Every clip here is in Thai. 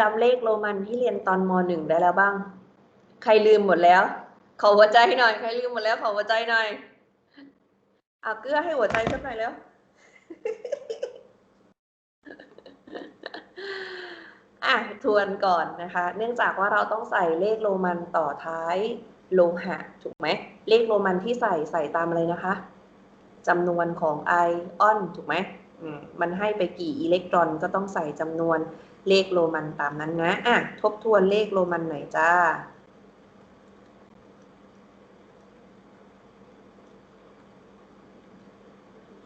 จำเลขโรมันที่เรียนตอนมหนึ่งได้แล้วบ้าง ใครลืมหมดแล้ว ขอหัวใจหน่อย ใครลืมหมดแล้ว ขอหัวใจหน่อยเอาเกลือให้หัวใจสักหน่อยแล้ว อะ ทวนก่อนนะคะ เนื่องจากว่าเราต้องใส่เลขโรมันต่อท้ายโลหะ ถูกไหม เลขโรมันที่ใส่ใส่ตามอะไรนะคะจำนวนของไอออน ถูกไหมอืมมันให้ไปกี่อิเล็กตรอนก็ต้องใส่จำนวน เลขโรมันตามนั้นนะอะทบทวนเลขโรมันหน่อยจ้า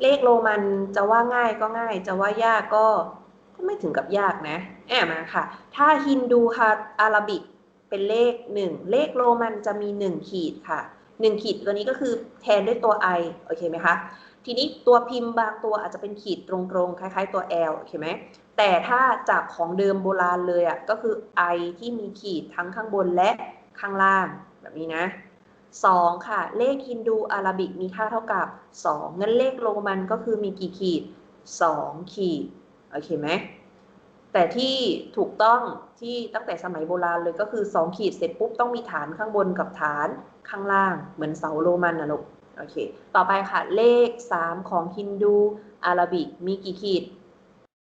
เลขโรมันจะว่าง่ายก็ง่าย จะว่ายากก็ก็ไม่ถึงกับยากนะแอบมาค่ะ ถ้าฮินดูฮาอาราบิกเป็นเลขหนึ่งเลขโรมันจะมีหนึ่งขีดค่ะหนึ่งขีดตัวนี้ก็คือแทนด้วยตัว i โอเคไหมคะ ทีนี้ตัวพิมพ์บางตัวอาจจะเป็นขีดตรงๆ คล้าย ๆ ตัว L โอเคไหมแต่ถ้าจากของเดิมโบราณเลยอะก็คือ i ที่มีขีดทั้งข้างบนและข้างล่างแบบนี้นะ2ค่ะ เลขฮินดูอาราบิกมีค่าเท่ากับ 2 งั้นเลขโรมันก็คือมีกี่ขีด 2 ขีด โอเคไหม แต่ที่ถูกต้องที่ตั้งแต่สมัยโบราณเลยก็คือ 2 ขีดเสร็จปุ๊บต้องมีฐานข้างบนกับฐานข้างล่าง เหมือนเสาโรมันนะลูก โอเค ต่อไปค่ะ เลข 3 ของฮินดูอาราบิกมีกี่ขีด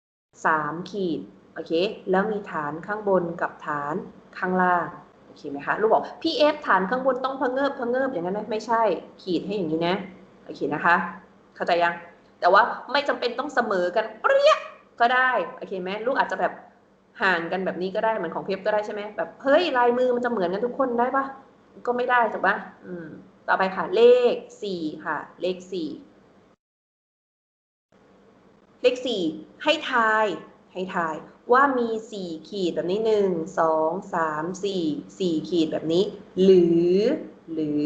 3 ขีด โอเค แล้วมีฐานข้างบนกับฐานข้างล่าง โอเคไหมคะ ลูกบอกพี่เอฟฐานข้างบนต้องพะเงิบพะเงิบอย่างนั้นไหมไม่ใช่ ขีดให้อย่างนี้นะ โอเคนะคะ เข้าใจยัง แต่ว่าไม่จำเป็นต้องเสมอกันเปรี้ยก็ได้ โอเคไหมลูกอาจจะแบบห่างกันแบบนี้ก็ได้ เหมือนของเพฟก็ได้ใช่ไหมแบบ เฮ้ย ลายมือมันจะเหมือนกันทุกคนได้ปะก็ไม่ได้ถูกปะอืม ต่อไปค่ะเลขสี่ค่ะ เลขสี่เลขสี่ให้ทาย ให้ทายว่ามีสี่ขีดแบบนี้หนึ่งสองสามสี่สี่ขีดแบบนี้ หรือ หรือ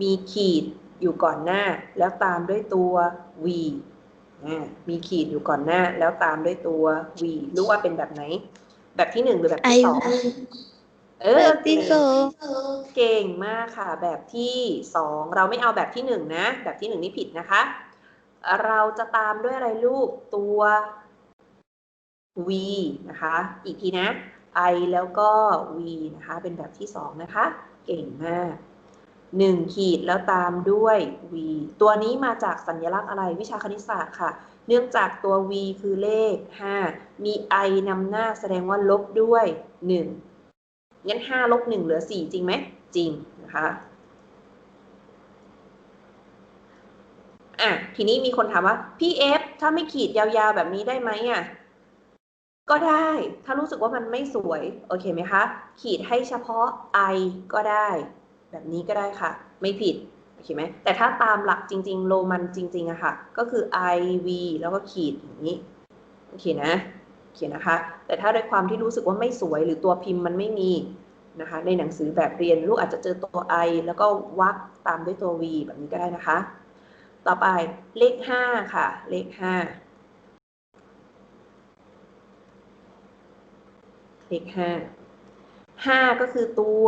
มีขีดอยู่ก่อนหน้า แล้วตามด้วยตัว v มีขีดอยู่ก่อนหน้า แล้วตามด้วยตัว v รู้ว่าเป็นแบบไหน แบบที่หนึ่งหรือแบบที่สอง เออแบบที่สองเก่งมากค่ะ แบบที่สองเราไม่เอาแบบที่หนึ่งนะ แบบที่หนึ่งนี่ผิดนะคะ เราจะตามด้วยอะไรลูกตัว v นะคะ อีกทีนะ i แล้วก็ v นะคะ เป็นแบบที่สองนะคะ เก่งมากหนึ่งขีดแล้วตามด้วย v ตัวนี้มาจากสัญลักษณ์อะไรวิชาคณิตศาสตร์ค่ะ เนื่องจากตัว v คือเลข 5 มี i นำหน้าแสดงว่าลบด้วย 1 งั้น5ลบ1เหลือ 4 จริงไหม จริงนะคะอะทีนี้มีคนถามว่าพี่เอฟถ้าไม่ขีดยาวๆแบบนี้ได้ไหมอะก็ได้ถ้ารู้สึกว่ามันไม่สวย โอเคไหมคะ ขีดให้เฉพาะ i ก็ได้ แบบนี้ก็ได้ค่ะ ไม่ผิด โอเคไหมแต่ถ้าตามหลักจริง ๆ โรมันจริง ๆอะค่ะ ก็คือ i v แล้วก็ขีดอย่างนี้ โอเคนะ เขียนนะคะ แต่ถ้าด้วยความที่รู้สึกว่าไม่สวยหรือตัวพิมพ์มันไม่มีนะคะ ในหนังสือแบบเรียนลูกอาจจะเจอตัว i แล้วก็วรรคตามด้วยตัว v แบบนี้ก็ได้นะคะ ต่อไปเลข 5 ค่ะ เลข 5 เลข 5 5 ก็คือตัว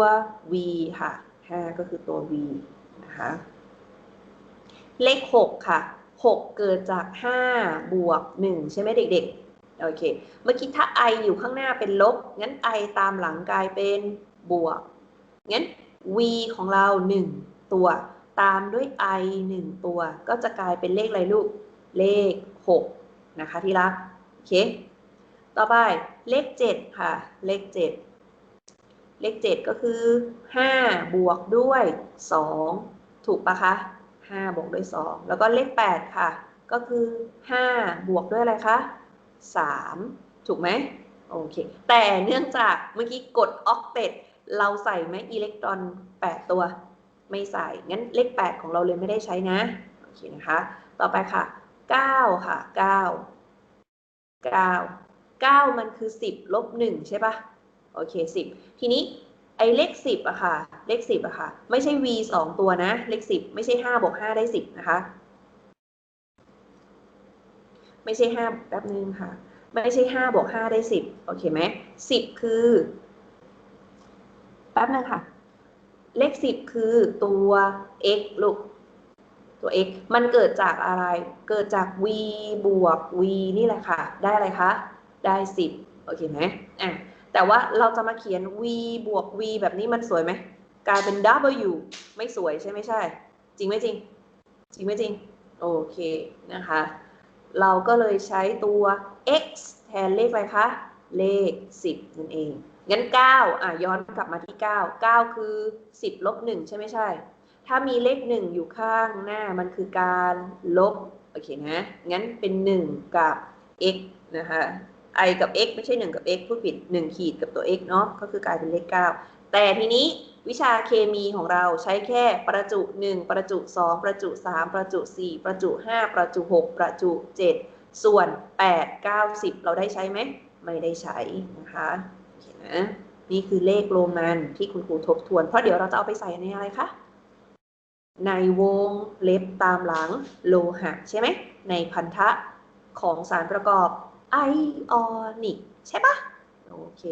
v ค่ะ 5 ก็คือตัว v นะคะ เลข 6 ค่ะ 6 เกิดจาก 5 บวก 1 ใช่ไหมเด็กๆ โอเค เมื่อกี้ถ้า i อยู่ข้างหน้าเป็นลบ งั้น i ตามหลังกลายเป็นบวก งั้น v ของเรา 1 ตัว ตามด้วย i 1 ตัว ก็จะกลายเป็นเลขอะไรลูก เลข 6 นะคะที่รัก โอเค ต่อไปเลข 7 ค่ะ เลข 7 เลข 7 ก็คือ 5 บวกด้วย 2 ถูกปะคะ 5 บวกด้วย 2 แล้วก็เลข 8 ค่ะ ก็คือ 5 บวกด้วยอะไรคะ 3 ถูกไหมโอเค แต่เนื่องจากเมื่อกี้กดออกเตตเราใส่ไหมอิเล็กตรอน 8 ตัว ไม่ใส่ งั้นเลข 8 ของเราเลยไม่ได้ใช้นะ โอเคนะคะ ต่อไปค่ะ 9 ค่ะ 9 9 9 มันคือ 10 ลบ 1 ใช่ปะโอเค 10 ทีนี้ไอ้เลข 10อะค่ะ เลข 10อะค่ะ ไม่ใช่ v 2 ตัวนะ เลข 10 ไม่ใช่5บวก5ได้ 10 นะคะ ไม่ใช่5แป๊บนึงค่ะ ไม่ใช่5บวก5ได้10โอเคไหม10คือแป๊บนึงค่ะ เลข10คือตัว x ลูกตัว x มันเกิดจากอะไร เกิดจาก v บวก v นี่แหละค่ะ ได้อะไรคะ ได้10โอเคไหมอะ แต่ว่าเราจะมาเขียน v บวก v แบบนี้มันสวยไหม กลายเป็น w ไม่สวยใช่ไม่ใช่ จริงไหมจริง จริงไหมจริง โอเคนะคะ เราก็เลยใช้ตัว x แทนเลขอะไรคะ เลข 10 นั่นเอง งั้น 9 อะ ย้อนกลับมาที่ 9 9 คือ 10 ลบ 1 ใช่ไม่ใช่ ถ้ามีเลข 1 อยู่ข้างหน้ามันคือการลบ โอเคนะ งั้นเป็น 1 กับ x นะคะ i กับ x ไม่ใช่ 1 กับ x พูดผิด 1 ขีดกับตัว x เนาะ ก็คือกลายเป็นเลข 9 แต่ทีนี้ วิชาเคมีของเราใช้แค่ประจุ 1 ประจุ 2 ประจุ 3 ประจุ 4 ประจุ 5 ประจุ 6 ประจุ 7 ส่วน 8 9 10เราได้ใช้ไหม ไม่ได้ใช้นะคะโอเคนะนี่คือเลขโรมันที่คุณครูทบทวน เพราะเดี๋ยวเราจะเอาไปใส่ในอะไรคะ ในวงเล็บตามหลังโลหะใช่ไหม ในพันธะของสารประกอบไอออนิกใช่ปะโอเค